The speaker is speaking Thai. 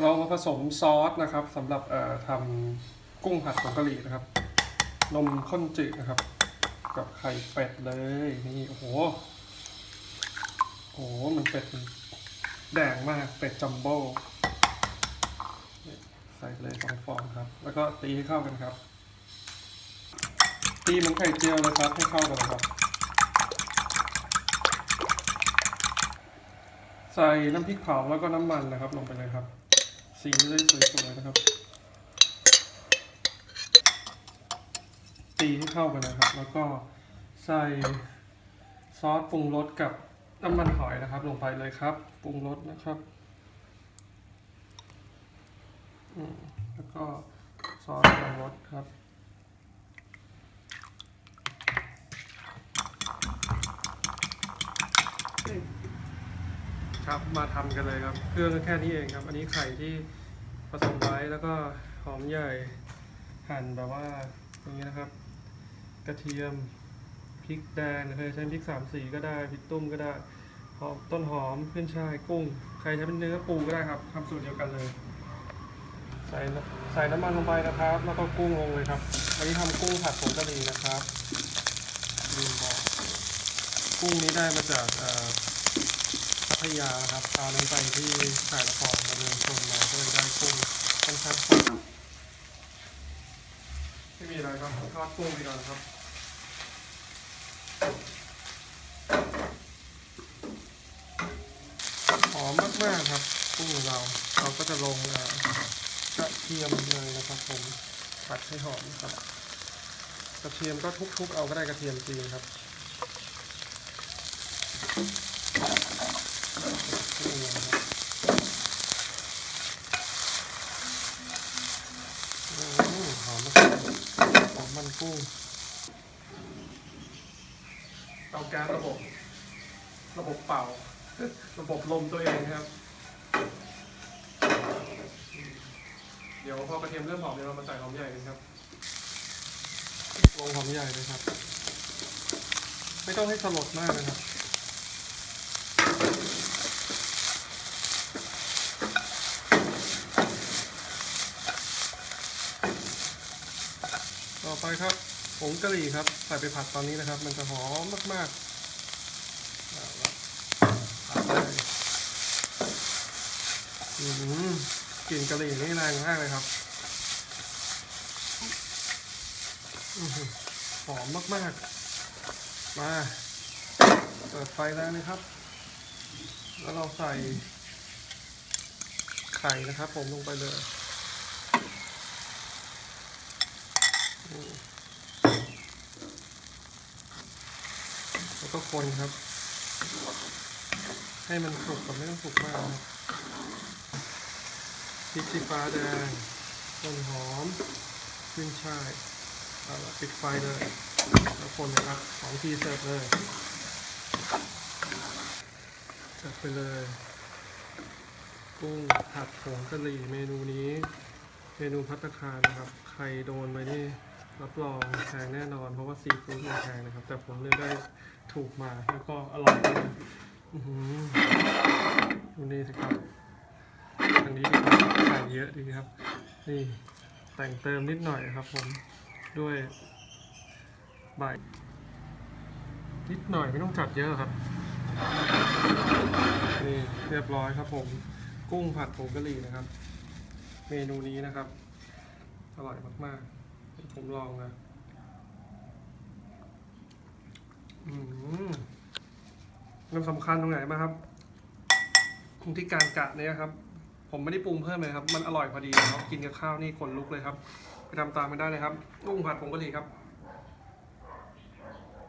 เรามาผสมซอสนะครับสำหรับทำกุ้งผัดผงกะหรี่นะครับ นมข้นจืดนะครับ กับไข่เป็ดเลยนี่โอ้โหโอ้โหมันเป็ดแดงมากเป็ดจัมโบ้ใส่เลยสองฟองครับ แล้วก็ตีให้เข้ากันครับ ตีเหมันไข่เจียวเลยครับให้เข้ากันครับ ใส่น้ำพริกเผาแล้วก็น้ำมันนะครับ ลงไปเลยครับ สีจะได้สวยๆนะครับ ตีให้เข้ากันนะครับ แล้วก็ใส่ซอสปรุงรสกับน้ำมันหอยนะครับ ลงไปเลยครับ ปรุงรสนะครับแล้วก็ซอสปรุงรสครับ ครับมาทำกันเลยครับ เครื่องก็แค่นี้เองครับ อันนี้ไข่ที่ผสมไว้แล้วก็หอมใหญ่หั่นแบบว่าอย่างนี้นะครับ กระเทียมพริกแดงหรือใครใช้พริกสามสีก็ได้พริกตุ้มก็ได้หอมต้นหอมขึ้นช่ายกุ้งใครใช้เป็นเนื้อปูก็ได้ครับทำสูตรเดียวกันเลย ใส่ใส่น้ำมันลงไปนะครับ แล้วก็กุ้งลงเลยครับอันนี้ทำกุ้งผัดผงกะหรี่นะครับลืมบอกกุ้งนี้ได้มาจากอ่อพัท ยาครับตอนนั้นไปที่ถ่ายละครดำเนินชนมาก็เลยได้กุ้งค่อนข้างสดไม่มีอะไรครับทอดกุ้งไปก่อนครับหอมมากๆครับกุ้งของเราเราก็จะลงกระเทียมเลยนะครับผมผัดให้หอมครับ กระเทียมก็ทุบๆเอาก็ได้กระเทียมจีนครับ กุ้งนะครับโอ้โหหอมมากหอมมันกุ้งเตาแก๊สระบบ ระบบเป่า ระบบลมตัวเองครับ เดี๋ยวพอกระเทียมเริ่มหอมเดี๋ยวเรามาใส่หอมใหญ่กันครับ ลงหอมใหญ่เลยครับ ไม่ต้องให้สลดมากนะครับ ครับผงกะหรี่ครับใส่ไปผัดตอนนี้นะครับ มันจะหอมมากๆเอาละผัดเลยอืมกลิ่นกะหรี่นี่แรงมากเลยครับอหอมมากๆ มาเปิดไฟแล้วนะครับ แล้วเราใส่ไข่นะครับ ผมลงไปเลย แล้วก็คนครับ ให้มันสุกแต่ไม่ต้องสุกมากนะครับพริกชี้ฟ้าแดงต้นหอมขึ้นช่ายเอาละปิดไฟเลย แล้วคนนะครับสองทีเสิร์ฟเลยจัดไปเลย กุ้งผัดผงกะหรี่เมนูนี้ เมนูพัตตาคารนะครับ ใครโดนไปนี่ รับรองแพงแน่นอน เพราะว่าซีฟู้ดมันแพงนะครับ แต่ผมเลือกได้ถูกมาแล้วก็อร่อยด้วยอื้มดูนี่สิครับทางนี้ดีกว่าใส่เยอะดีครับ นี่แต่งเติมนิดหน่อยครับผมด้วยใบนิดหน่อยไม่ต้องจัดเยอะครับ นี่เรียบร้อยครับผม กุ้งผัดผงกะหรี่นะครับ เมนูนี้นะครับ อร่อยมากๆ ผมลองนะอืมมันสำคัญตรงไหนมางครับตรงที่การกะเนี่ยครับ ผมไม่ได้ปรุงเพิ่มเลยครับ มันอร่อยพอดีครับกินกับข้าวนี่ขนลุกเลยครับ ไปทำตามกันได้เลยครับกุ้งผัดผงกะหรี่ครับ